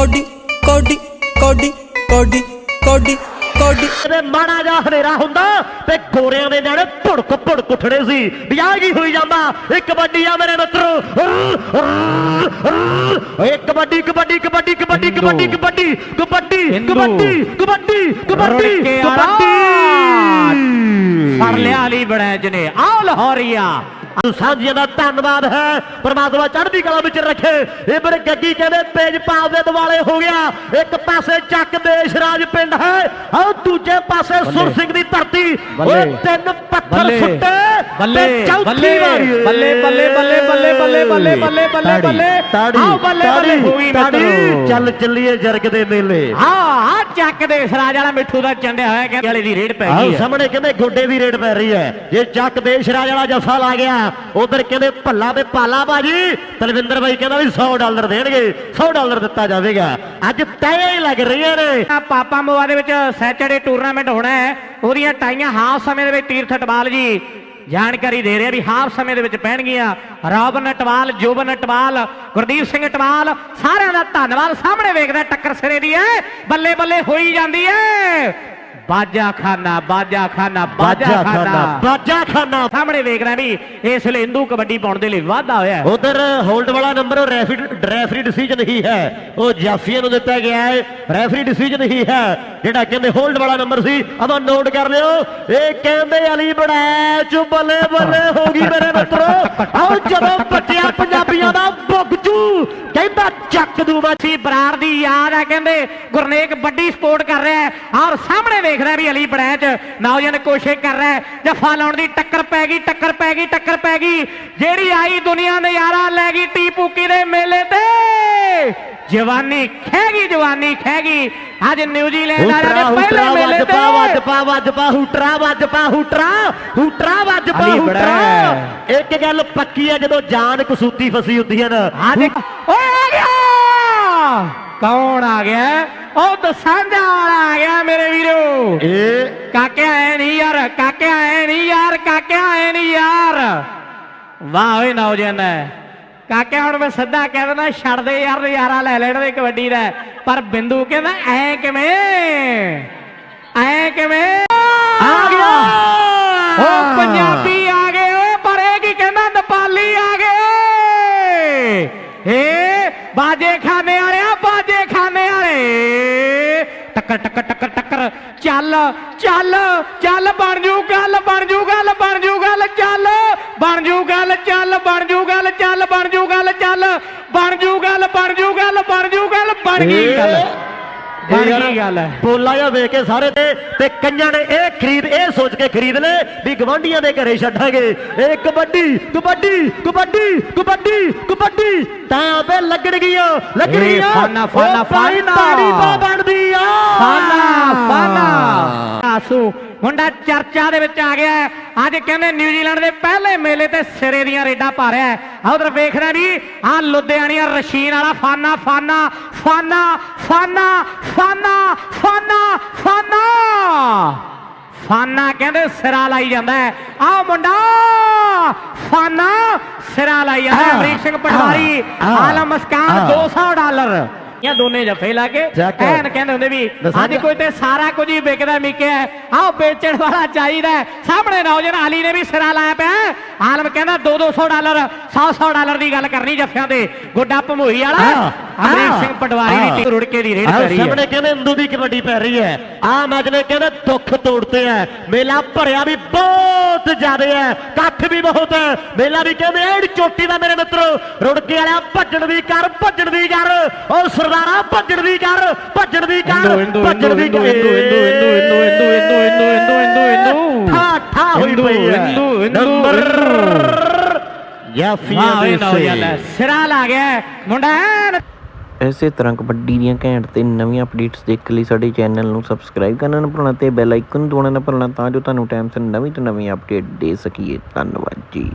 Cody ਕੋਡੀ ਕੋਡੀ ਕੋਡੀ ਕੋਡੀ ਕੋਡੀ। ਤੇ ਮਾੜਾ ਜਿਹਾ ਹਨੇਰਾ ਹੁੰਦਾ ਤੇ ਗੋਰਿਆਂ ਦੇ ਨਾਲ ਭੁੜਕ ਭੁੜਕ ਉੱਠਣੇ ਸੀ। ਵਿਆਹ ਕੀ ਹੋਈ ਜਾਂਦਾ। ਇਹ ਕਬੱਡੀ ਆ ਮੇਰੇ ਮਿੱਤਰੋ। ਓਏ ਕਬੱਡੀ ਕਬੱਡੀ ਕਬੱਡੀ ਕਬੱਡੀ ਕਬੱਡੀ ਕਬੱਡੀ ਕਬੱਡੀ। ਕਬੱਡੀ ਕਬੱਡੀ ਕਬੱਡੀ। ਕਬੱਡੀ ਫੜ ਲਿਆ ਅਲੀ ਬੜੈਜ ਨੇ ਆਓ ਲਾਹੌਰੀਆ ਸਾਂਝੀਆਂ ਦਾ ਧੰਨਵਾਦ ਹੈ। ਪਰਮਾਤਮਾ ਚੜ੍ਹਦੀ ਕਲਾ ਵਿੱਚ ਰੱਖੇ। ਇਹ ਮੇਰੇ ਗੱਗੀ ਕਹਿੰਦੇ ਤੇਜ ਪਾਪ ਦੇ ਦਿਵਾਲੇ ਹੋ ਗਿਆ। ਇੱਕ ਪਾਸੇ ਚੱਕ ਦੇਸ਼ ਰਾਜ ਪਿੰਡ ਹੈ ਆਹ ਦੂਜੇ ਪਾਸੇ ਸੁਰ ਸਿੰਘ ਦੀ ਧਰਤੀ। ਓਏ। ਤਿੰਨ ਪੱਥਰ। ਸੁੱਟੇ ਬੱਲੇ ਬੱਲੇ। ਬੱਲੇ ਬੱਲੇ ਬੱਲੇ ਬੱਲੇ ਬੱਲੇ ਬੱਲੇ ਬੱਲੇ ਬੱਲੇ ਬੱਲੇ ਤਾੜੀ, ਆਓ ਬੱਲੇ ਬੱਲੇ। ਹੋਈ ਮਿੱਤਰੋ ਚੱਲ ਚੱਲੀਏ ਜਰਗ ਦੇ ਮੇਲੇ। ਹਾਂ ਆ ਚੱਕ ਦੇ ਸਰਾਜ ਵਾਲਾ ਮਿੱਠੂ ਦਾ ਚੰਡਿਆ ਹੋਇਆ ਕਿ ਵਾਲੇ ਦੀ ਰੇਡ ਪੈ ਗਈ ਹੈ। ਸਾਹਮਣੇ ਕਹਿੰਦੇ ਗੋਡੇ ਦੀ ਰੇਡ ਪੈ ਰਹੀ ਹੈ। ਜੇ ਚੱਕ ਦੇਸ਼ ਰਾਜ ਵਾਲਾ ਜੱਫਾ ਲਾ ਗਿਆ। ਉਧਰ ਕਹਿੰਦੇ ਭੱਲਾ ਤੇ ਪਾਲਾ ਬਾਜੀ ਤਲਵਿੰਦਰ ਬਾਈ ਕਹਿੰਦਾ ਵੀ 100 ਡਾਲਰ ਦੇਣਗੇ। 100 ਡਾਲਰ ਦਿੱਤਾ ਜਾਵੇਗਾ। ਅੱਜ ਤੈ ਹੀ ਲੱਗ ਰਹੀਆਂ ਨੇ। ਆ ਪਾਪਾ ਮੋਆ ਦੇ ਵਿੱਚ ਸੈਚਰਡੇ ਟੂਰਨਾਮੈਂਟ ਹੋਣਾ ਹੈ। ਉਹਦੀਆਂ ਟਾਈਆਂ ਹਾਫ ਸਮੇਂ ਦੇ ਵਿੱਚ ਤੀਰਥ ਟਵਾਲ ਜੀ। ਜਾਣਕਾਰੀ ਦੇ ਰਿਹਾ ਵੀ ਹਾਫ ਸਮੇਂ ਦੇ ਵਿੱਚ ਪੈਣਗੀਆਂ। ਰੌਬਨ ਟਵਾਲ, ਜੋਬਨ ਟਵਾਲ, ਗੁਰਦੀਪ ਸਿੰਘ ਟਵਾਲ, ਸਾਰਿਆਂ ਦਾ ਧੰਨਵਾਦ। ਸਾਹਮਣੇ ਵੇਖਦਾ ਟੱਕਰ ਸਿਰੇ ਦੀ ਹੈ ਬੱਲੇ ਬੱਲੇ ਹੋਈ ਜਾਂਦੀ ਹੈ ਬਾਜਾ ਖਾਨਾ ਬਾਜਾ ਖਾਨਾ ਬਾਜਾ ਖਾਨਾ ਬਾਜਾ ਖਾਨਾ ਸਾਹਮਣੇ ਵੇਖ ਰਿਹਾ ਵੀ ਇਸ ਵੇਲੇ ਹਿੰਦੂ ਕਬੱਡੀ ਪਾਉਣ ਦੇ ਲਈ ਵਾਧਾ ਹੋਇਆ। ਉਧਰ ਹੋਲਡ ਵਾਲਾ ਨੰਬਰ ਉਹ ਰੈਫਰੀ ਰੈਫਰੀ ਡਿਸੀਜਨ ਹੀ ਹੈ। ਉਹ ਜਾਫੀਆ ਨੂੰ ਦਿੱਤਾ ਗਿਆ ਹੈ। ਰੈਫਰੀ ਡਿਸੀਜਨ ਹੀ ਹੈ। ਜਿਹੜਾ ਕਹਿੰਦੇ ਹੋਲਡ ਵਾਲਾ ਨੰਬਰ ਸੀ ਆਪਾਂ ਨੋਟ ਕਰ ਲਿਓ। ਇਹ ਕਹਿੰਦੇ ਅਲੀ ਬੜੈਚ ਬੱਲੇ ਬੱਲੇ ਹੋ ਗਈ ਮੇਰੇ ਮਿੱਤਰੋ। ਆਓ ਜਦੋਂ ਬੱਚਿਆ ਪੰਜਾਬੀਆਂ ਦਾ ਕਹਿੰਦਾ ਚੱਕ ਦੂ ਮੈਂ ਸੀ ਬਰਾੜ ਦੀ ਯਾਦ ਹੈ ਕਹਿੰਦੇ ਗੁਰਨੇਕ ਵੱਡੀ ਸਪੋਰਟ ਕਰ ਰਿਹਾ ਹੈ। ਔਰ ਸਾਹਮਣੇ ਵੇਖ ਰਿਹਾ ਵੀ ਅਲੀ ਬੜੈਚ ਨੌਜਵਾਨ ਕੋਸ਼ਿਸ਼ ਕਰ ਰਿਹਾ ਜਫਾ ਲਾਉਣ ਦੀ ਟੱਕਰ ਪੈ ਗਈ ਟੱਕਰ ਪੈ ਗਈ ਟੱਕਰ ਪੈ ਗਈ। ਜਿਹੜੀ ਆਈ ਦੁਨੀਆ ਨਜ਼ਾਰਾ ਲੈ ਗਈ ਟੀ ਪੂਕੀ ਦੇ ਮੇਲੇ ਤੇ। ਜਵਾਨੀ ਖਹਿ ਗਈ ਜਵਾਨੀ ਖਹਿ ਗਈ। ਅੱਜ ਨਿਊਜ਼ੀਲੈਂਡ ਵਾਲਿਆਂ ਦੇ ਪਹਿਲੇ ਮੇਲੇ ਵੱਜ ਪਾ ਵੱਜ ਤੇ ਪਾ ਵੱਜ ਪਾ ਹੁਟਰਾ ਵੱਜ ਪਾ ਹੁਟਰਾ ਹੁਟਰਾ ਵੱਜ ਪਾ ਹੁਟਰਾ। ਇੱਕ ਗੱਲ ਪੱਕੀ ਹੈ ਜਦੋਂ ਜਾਨ ਕਸੂਤੀ ਫਸੀ ਹੁੰਦੀ ਹੈ ਨਾ ਅੱਜ ਆ ਗਿਆ ਕੌਣ ਆ ਗਿਆ? ਉਹ ਦਸਾਂਝਾ ਵਾਲਾ ਆ ਗਿਆ ਮੇਰੇ ਵੀਰੋ। ਇਹ? ਕਾਕਿਆ ਐ ਨਹੀਂ ਯਾਰ ਕਾਕਿਆ ਐ ਨਹੀਂ ਯਾਰ ਕਾਕਿਆ ਐ ਨਹੀਂ ਯਾਰ। ਵਾਹ ਓਏ ਨੌਜਵਾਨ। ਕਾਕਿਆ ਹੁਣ ਮੈਂ ਸਿੱਧਾ ਕਹਿ ਦਿੰਦਾ ਛੱਡ ਦੇ ਯਾਰ ਨਜ਼ਾਰਾ ਲੈ ਲੈਣ ਦੇ ਕਬੱਡੀ ਦਾ। ਪਰ ਬਿੰਦੂ ਕਹਿੰਦਾ ਐ ਕਿਵੇਂ? ਐ ਕਿਵੇਂ? ਆ ਗਿਆ। ਉਹ ਪੰਜਾਬੀ ਆ ਗਏ ਓਏ ਪਰ ਇਹ ਕੀ ਕਹਿੰਦਾ ਨੇਪਾਲੀ ਆ ਗਏ। ਏ ਬਾਜੇ ਖਾਨੇ ਟੱਕਰ ਟੱਕਰ ਟੱਕਰ ਟੱਕਰ ਚੱਲ ਚੱਲ ਚੱਲ ਬਣ ਜੂ ਗੱਲ ਬਣ ਜੂ ਗੱਲ ਬਣ ਜੂ ਗੱਲ ਚੱਲ ਬਣ ਜੂ ਗੱਲ ਚੱਲ ਬਣ ਜੂ ਗੱਲ ਚੱਲ ਬਣ ਜੂ ਗੱਲ ਚੱਲ ਬਣ ਜੂ ਗੱਲ ਬਣ ਜੂ ਗੱਲ ਬਣ ਜੂ ਗੱਲ ਬਣ ਗਈ ਗੱਲ ਬਣ ਗਈ ਗੱਲ ਪੋਲਾ ਜਿਹਾ ਵੇਖ ਕੇ ਸਾਰੇ ਤੇ ਤੇ ਕਈਆਂ ਨੇ ਇਹ ਖਰੀਦ ਇਹ ਸੋਚ ਕੇ ਖਰੀਦ ਲੈ ਵੀ ਗਵਾਂਢੀਆਂ ਦੇ ਘਰੇ ਛੱਡਾਂਗੇ। ਇਹ ਕਬੱਡੀ ਕਬੱਡੀ ਕਬੱਡੀ ਕਬੱਡੀ ਕਬੱਡੀ। ਤਾਂ ਬੇ ਲੱਗਣਗੀਆਂ ਲੱਗਣਗੀਆਂ ਫਾਨਾ, ਫਾਨਾ, ਫਾਨਾ। ਤਾੜੀ ਤਾਂ ਬਣਦੀ ਆ। ਫਾਨਾ ਫਾਨਾ। ਆਸੂ ਮੁੰਡਾ ਚਰਚਾ ਦੇ ਵਿੱਚ ਆ ਗਿਆ ਹੈ। ਅੱਜ ਕਹਿੰਦੇ ਨਿਊਜ਼ੀਲੈਂਡ ਦੇ ਪਹਿਲੇ ਮੇਲੇ ਤੇ ਸਿਰੇ ਦੀਆਂ ਰੇਡਾਂ ਪਾ ਰਿਹਾ ਆ ਉਧਰ ਵੇਖ ਰਿਹਾ ਵੀ ਆ ਲੁਧਿਆਣੀਆ ਰਸ਼ੀਨ ਵਾਲਾ ਫਾਨਾ ਫਾਨਾ ਫਾਨਾ ਫਾਨਾ ਫਾਨਾ ਫਾਨਾ ਫਾਨਾ। ਫਾਨਾ ਕਹਿੰਦੇ ਸਿਰਾ ਲਾਈ ਜਾਂਦਾ ਆ ਮੁੰਡਾ ਫਾਨਾ ਸਿਰਾ ਲਾਈ ਜਾਂਦਾ ਅਮਰੀਕ ਸਿੰਘ ਪਟਵਾਰੀ ਆਲਮ ਮਸਕਾਨ ਆਹ। 200 ਡਾਲਰ। ਇਹ ਦੋਨੇ ਜਫੇ ਲਾ ਕੇ। ਐਨ ਕਹਿੰਦੇ ਹੁੰਦੇ ਵੀ ਅੱਜ ਕੋਈ ਤੇ ਸਾਰਾ ਕੁਝ ਹੀ ਵਿਕਦਾ ਮਿਕਿਆ ਆਹ ਵੇਚਣ ਵਾਲਾ ਚਾਹੀਦਾ। ਸਾਹਮਣੇ ਨੌਜਵਾਨ ਅਲੀ ਨੇ ਵੀ ਸਿਰਾ ਲਾਇਆ ਪਿਆ। ਆਲਮ ਕਹਿੰਦਾ 2-200 ਡਾਲਰ 100-100 ਡਾਲਰ ਦੀ ਗੱਲ ਕਰਨੀ ਜੱਫਿਆਂ ਤੇ ਗੋਡਾ ਭਮੋਈ ਵਾਲਾ ਆਹ, ਅਮਰੀਕ ਆਹ, ਸਿੰਘ ਪਟਵਾਰੀ ਦੀ ਆਹ। ਟੀਮ ਰੁੜਕੇ ਦੀ ਰੇਡ ਆਹ ਪੈ ਰਹੀ ਹੈ ਸਾਹਮਣੇ ਕਹਿੰਦੇ ਹਿੰਦੂ ਦੀ ਕਬੱਡੀ ਪੈ ਰਹੀ ਹੈ। ਆ ਮੈਚ ਨੇ ਕਹਿੰਦੇ ਦੁੱਖ ਤੋੜਤੇ ਹੈ ਮੇਲਾ ਭਰਿਆ ਵੀ ਬਹੁਤ ਜ਼ਿਆਦਾ ਹੈ। ਕੱਠ ਵੀ ਬਹੁਤ ਹੈ। ਮੇਲਾ ਵੀ ਕਹਿੰਦੇ ਐਡ ਚੋਟੀ ਦਾ ਮੇਰੇ ਮਿੱਤਰੋ। ਰੁੜਕੇ ਵਾਲਿਆ ਭੱਜਣ ਦੀ ਕਰ ਭੱਜਣ ਦੀ ਕਰ। ਉਹ ਸਰਦਾਰਾ ਭੱਜਣ ਦੀ ਕਰ ਭੱਜਣ ਦੀ ਕਰ ਹਿੰਦੂ, ਹਿੰਦੂ, ਭੱਜਣ ਦੀ ਹਿੰਦੂ, ਹਿੰਦੂ, ਹਿੰਦੂ, ਹਿੰਦੂ, ਹਿੰਦੂ, ਹਿੰਦੂ, ਹਿੰਦੂ, ਹਿੰਦੂ, ਹਿੰਦੂ, ਹਿੰਦੂ। ਠਾ ਠਾ ਹੋਈ ਹਿੰਦੂ, ਪਈ ਹੈ। ਹਿੰਦੂ, ਹਿੰਦੂ, ਨੰਬਰ ਜਾਫੀਆ ਵਾਹ ਓਏ ਸੇ ਸਿਰਾ ਲਾ ਗਿਆ। ਮੁੰਡਾ ਐਨ ਇਸੇ ਤਰ੍ਹਾਂ ਕਬੱਡੀ ਦੀਆਂ ਘੈਂਟ ਤੇ ਨਵੀਆਂ ਅਪਡੇਟਸ ਦੇਖਣ ਲਈ ਸਾਡੇ ਚੈਨਲ ਨੂੰ ਸਬਸਕ੍ਰਾਈਬ ਕਰਨਾ ਨਾ ਭੁੱਲਣਾ ਤੇ ਬੈਲ ਆਈਕਨ ਦਬਾਉਣਾ ਨਾ ਭੁੱਲਣਾ ਤਾਂ ਜੋ ਤੁਹਾਨੂੰ ਟਾਈਮ ਸਿਰ ਨਵੀਂ ਤੋਂ ਨਵੀਂ ਅਪਡੇਟ ਦੇ ਸਕੀਏ। ਧੰਨਵਾਦ ਜੀ।